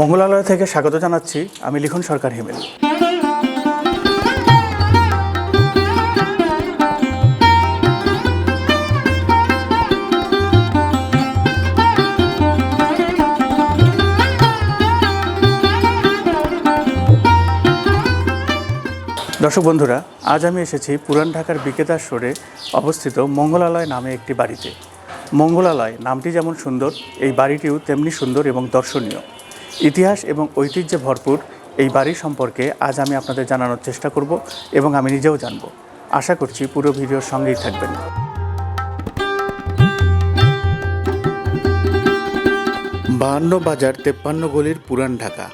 মঙ্গলালয় থেকে স্বাগত জানাচ্ছি আমি লিখন সরকার হিমেল। দর্শক বন্ধুরা, আজ আমি এসেছি পুরান ঢাকার বিকেতার শোরে অবস্থিত মঙ্গলালয় নামে একটি বাড়িতে। মঙ্গলালয় নামটি যেমন সুন্দর, এই বাড়িটিও তেমনি সুন্দর এবং দর্শনীয়। ইতিহাস এবং ঐতিহ্যে ভরপুর এই বাড়ি সম্পর্কে আজ আমি আপনাদের জানানোর চেষ্টা করব এবং আমি নিজেও জানব। আশা করছি পুরো ভিডিওর সঙ্গেই থাকবেন। বাহান্ন বাজার তেপ্পান্ন গলির পুরান ঢাকা।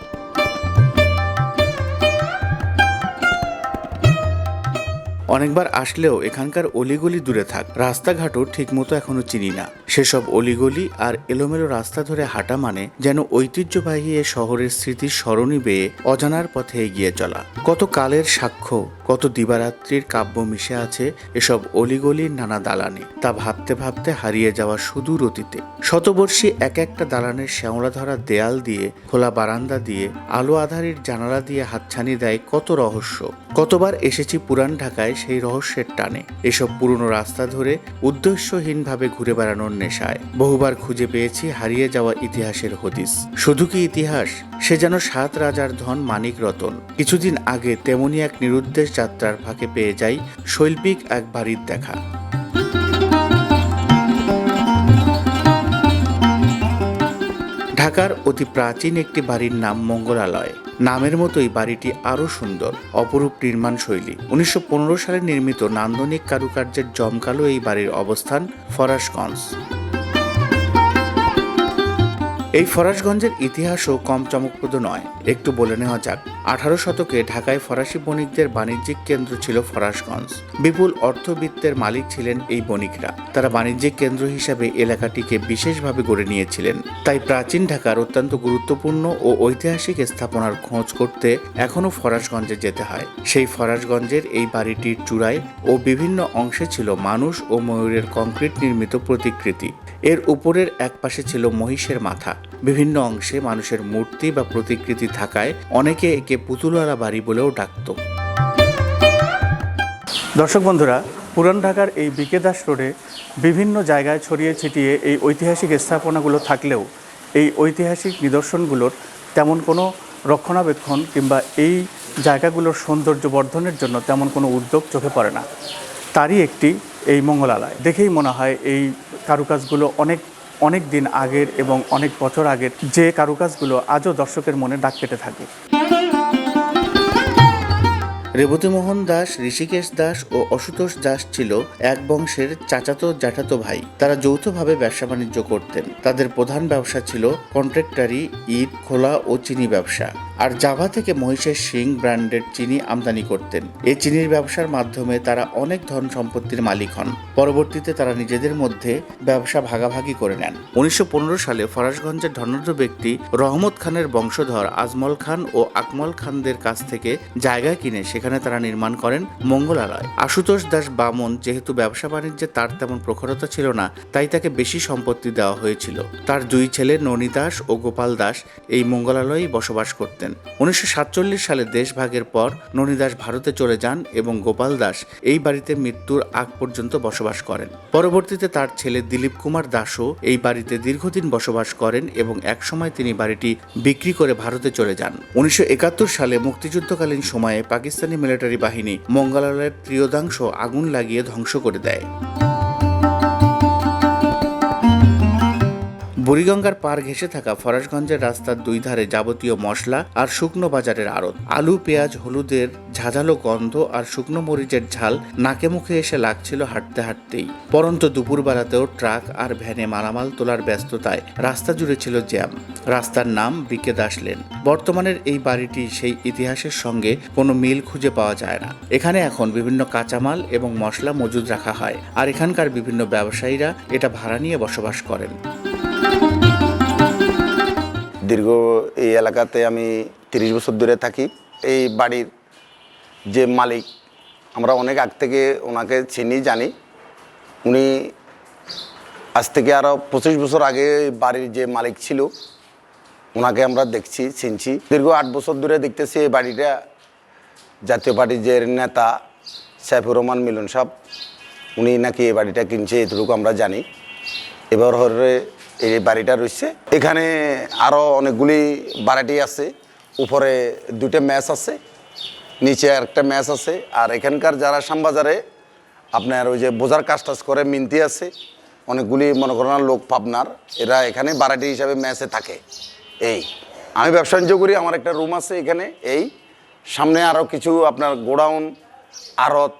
অনেকবার আসলেও এখানকার অলিগলি দূরে থাক, রাস্তাঘাটও ঠিকমতো এখনও চিনি না। সেসব অলিগলি আর এলোমেলো রাস্তা ধরে হাঁটা মানে যেন ঐতিহ্যবাহী এ শহরের স্মৃতির স্মরণী বেয়ে অজানার পথে এগিয়ে চলা। কত কালের সাক্ষ্য, কত দিবারাত্রির কাব্য মিশে আছে এসব অলিগলির নানা দালানে, তা ভাবতে ভাবতে হারিয়ে যাওয়া সুদূর অতীতে। শতবর্ষী এক একটা দালানের শ্যাওলা ধরা দেয়াল দিয়ে, খোলা বারান্দা দিয়ে, আলো আধারির জানালা দিয়ে হাতছানি দেয় কত রহস্য। কতবার এসেছি পুরান ঢাকায় সেই রহস্যের টানে। এসব পুরনো রাস্তা ধরে উদ্দেশ্যহীনভাবে ঘুরে বেড়ানোর নেশায়। বহুবার খুঁজে পেয়েছি হারিয়ে যাওয়া ইতিহাসের হদিস। শুধু কি ইতিহাস? সে যেন সাত রাজার ধন মানিক রতন। কিছুদিন আগে তেমনি এক নিরুদ্দেশ যাত্রার ফাঁকে পেয়ে যাই শৈল্পিক এক বাড়ির দেখা। ঢাকার অতি প্রাচীন একটি বাড়ির নাম মঙ্গলালয়। নামের মতোই বাড়িটি আরও সুন্দর, অপরূপ নির্মাণ শৈলী উনিশশো পনেরো সালে নির্মিত নান্দনিক কারুকার্যের জমকালো এই বাড়ির অবস্থান ফরাসগঞ্জ এই ফরাসগঞ্জের ইতিহাসও কম চমকপ্রদ নয়। একটু বলে নেওয়া যাক, আঠারো শতকে ঢাকায় ফরাসি বণিকদের বাণিজ্যিক কেন্দ্র ছিল ফরাসগঞ্জ। বিপুল অর্থবিত্তের মালিক ছিলেন এই বণিকরা। তারা বাণিজ্যিক কেন্দ্র হিসাবে এলাকাটিকে বিশেষভাবে গড়ে নিয়েছিলেন। তাই প্রাচীন ঢাকার অত্যন্ত গুরুত্বপূর্ণ ও ঐতিহাসিক স্থাপনার খোঁজ করতে এখনও ফরাসগঞ্জে যেতে হয়। সেই ফরাসগঞ্জের এই বাড়িটির চূড়ায় ও বিভিন্ন অংশে ছিল মানুষ ও ময়ূরের কংক্রিট নির্মিত প্রতিকৃতি। এর উপরের এক পাশে ছিল মহিষের মাথা। বিভিন্ন অংশে মানুষের মূর্তি বা প্রতিকৃতি থাকায় অনেকে একে পুতুলওয়ালা বাড়ি বলেও ডাকত। দর্শক বন্ধুরা, পুরান ঢাকার এই বিকে দাস রোডে বিভিন্ন জায়গায় ছড়িয়ে ছিটিয়ে এই ঐতিহাসিক স্থাপনাগুলো থাকলেও এই ঐতিহাসিক নিদর্শনগুলোর তেমন কোনো রক্ষণাবেক্ষণ কিংবা এই জায়গাগুলোর সৌন্দর্য বর্ধনের জন্য তেমন কোনো উদ্যোগ চোখে পড়ে না। তারই একটি এই মঙ্গলালয়। দেখেই মনে হয় এই কারুকাজগুলো অনেক অনেক দিন আগের এবং অনেক বছর আগের যে কারুকাজগুলো আজও দর্শকের মনে ডাক কেটে থাকে। রেবতীমোহন দাস, ঋষিকেশ দাস ও অশুতোষ দাস ছিল এক বংশের চাচাতো জ্যাঠাতো ভাই। তারা যৌথভাবে ব্যবসা বাণিজ্য করতেন। তাদের প্রধান ব্যবসা ছিল কন্ট্রাক্টারি, ইট, খোলা ও চিনি ব্যবসা। আর জাভা থেকে মহিষের সিং ব্র্যান্ডের চিনি আমদানি করতেন। এই চিনির ব্যবসার মাধ্যমে তারা অনেক ধন সম্পত্তির মালিক হন। পরবর্তীতে তারা নিজেদের মধ্যে ব্যবসা ভাগাভাগি করে নেন। উনিশশো পনেরো সালে ফরাসগঞ্জের ধনাঢ্য ব্যক্তি রহমত খানের বংশধর আজমল খান ও আকমল খানদের কাছ থেকে জায়গা কিনে সেখানে তারা নির্মাণ করেন মঙ্গলালয়। আশুতোষ দাস বামন যেহেতু ব্যবসা বাণিজ্যে তার তেমন প্রখরতা ছিল না, তাই তাকে বেশি সম্পত্তি দেওয়া হয়েছিল। তার দুই ছেলে ননী দাস ও গোপাল দাস এই মঙ্গলালয়েই বসবাস করতেন। উনিশশো সালে দেশভাগের পর ননী দাস ভারতে চলে যান এবং গোপাল দাস এই বাড়িতে মৃত্যুর আগ পর্যন্ত বসবাস করেন। পরবর্তীতে তার ছেলে দিলীপ কুমার দাসও এই বাড়িতে দীর্ঘদিন বসবাস করেন এবং একসময় তিনি বাড়িটি বিক্রি করে ভারতে চলে যান। উনিশশো একাত্তর সালে মুক্তিযুদ্ধকালীন সময়ে পাকিস্তানি মিলিটারি বাহিনী মঙ্গলালয়ের ত্রিয়দাংশ আগুন লাগিয়ে ধ্বংস করে দেয়। বুড়িগঙ্গার পার ঘেঁষে থাকা ফরাসগঞ্জের রাস্তার দুই ধারে যাবতীয় মশলা আর শুকনো বাজারের আড়ত। আলু, পেঁয়াজ, হলুদের ঝাঁঝালো গন্ধ আর শুকনো মরিচের ঝাল নাকে মুখে এসে লাগছিল হাঁটতে হাঁটতেই। পরন্ত দুপুরবেলাতেও ট্রাক আর ভ্যানে মালামাল তোলার ব্যস্ততায় রাস্তা জুড়ে ছিল জ্যাম। রাস্তার নাম বিকে দাস লেন। বর্তমানের এই বাড়িটি সেই ইতিহাসের সঙ্গে কোনো মিল খুঁজে পাওয়া যায় না। এখানে এখন বিভিন্ন কাঁচামাল এবং মশলা মজুদ রাখা হয়। আর এখানকার বিভিন্ন ব্যবসায়ীরা এটা ভাড়া নিয়ে বসবাস করেন। দীর্ঘ এই এলাকাতে আমি তিরিশ বছর ধরে থাকি। এই বাড়ির যে মালিক, আমরা অনেক আগ থেকে ওনাকে চিনি, জানি। উনি আজ থেকে আরও পঁচিশ বছর আগে বাড়ির যে মালিক ছিল, ওনাকে আমরা দেখছি, চিনছি। দীর্ঘ আট বছর ধরে দেখতেছি এই বাড়িটা। জাতীয় পার্টির যে নেতা সাইফুর রহমান মিলন সাহেব, উনি নাকি এই বাড়িটা কিনছে, এতটুকু আমরা জানি। এবার হরে এই বাড়িটা রয়েছে। এখানে আরও অনেকগুলি বাড়াটি আছে। উপরে দুইটা ম্যাচ আছে, নিচে একটা ম্যাচ আছে। আর এখানকার যারা শ্যামবাজারে, আপনার ওই যে বোঝার কাজ টাজ করে মিনতি আছে, অনেকগুলি মনে করেন লোক পাবনার, এরা এখানে বাড়াটি হিসাবে ম্যাচে থাকে। এই, আমি ব্যবসা বাণিজ্য করি, আমার একটা রুম আছে এখানে। এই, সামনে আরও কিছু আপনার গোডাউন, আড়ত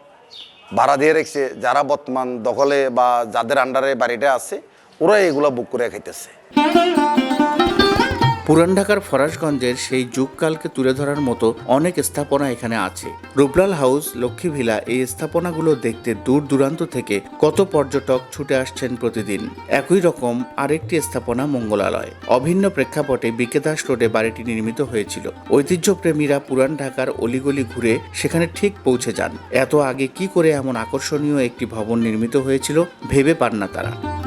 ভাড়া দিয়ে রেখেছে। যারা বর্তমান দখলে বা যাদের আন্ডারে বাড়িটা আছে ওরা এগুলা বুক করে খাইতেছে। পুরান ঢাকার ফরাসগঞ্জের সেই যুগকালকে তুলে ধরার মতো অনেক স্থাপনা এখানে আছে। রূপলাল হাউস, লক্ষ্মী ভিলা এই স্থাপনাগুলো দেখতে দূর দূরান্ত থেকে কত পর্যটক ছুটে আসছেন প্রতিদিন। একই রকম আরেকটি স্থাপনা মঙ্গলালয়। অভিন্ন প্রেক্ষাপটে বিকেদাস রোডে বাড়িটি নির্মিত হয়েছিল। ঐতিহ্যপ্রেমীরা পুরান ঢাকার অলিগলি ঘুরে সেখানে ঠিক পৌঁছে যান। এত আগে কি করে এমন আকর্ষণীয় একটি ভবন নির্মিত হয়েছিল, ভেবে পান না তারা।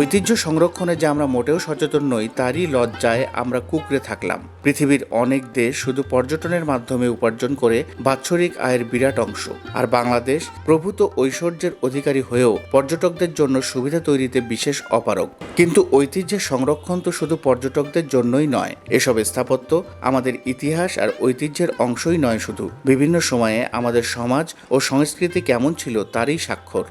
ঐতিহ্য সংরক্ষণে যে আমরা মোটেও সচেতন নই, তারই লজ্জায় আমরা কুকড়ে থাকলাম। পৃথিবীর অনেক দেশ শুধু পর্যটনের মাধ্যমে উপার্জন করে বাৎসরিক আয়ের বিরাট অংশ। আর বাংলাদেশ প্রভূত ঐশ্বর্যের অধিকারী হয়েও পর্যটকদের জন্য সুবিধা তৈরিতে বিশেষ অপারগ। কিন্তু ঐতিহ্যের সংরক্ষণ তো শুধু পর্যটকদের জন্যই নয়, এসব স্থাপত্য আমাদের ইতিহাস আর ঐতিহ্যের অংশই নয় শুধু। বিভিন্ন সময়ে আমাদের সমাজ ও সংস্কৃতি কেমন ছিল তারই স্বাক্ষর।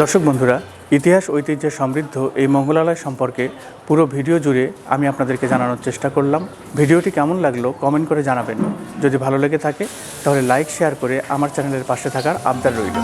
দর্শক বন্ধুরা, ইতিহাস ঐতিহ্যের সমৃদ্ধ এই মঙ্গলালয় সম্পর্কে পুরো ভিডিও জুড়ে আমি আপনাদেরকে জানানোর চেষ্টা করলাম। ভিডিওটি কেমন লাগল কমেন্ট করে জানাবেন। যদি ভালো লেগে থাকে, তাহলে লাইক, শেয়ার করে আমার চ্যানেলের পাশে থাকার আবদার রইল।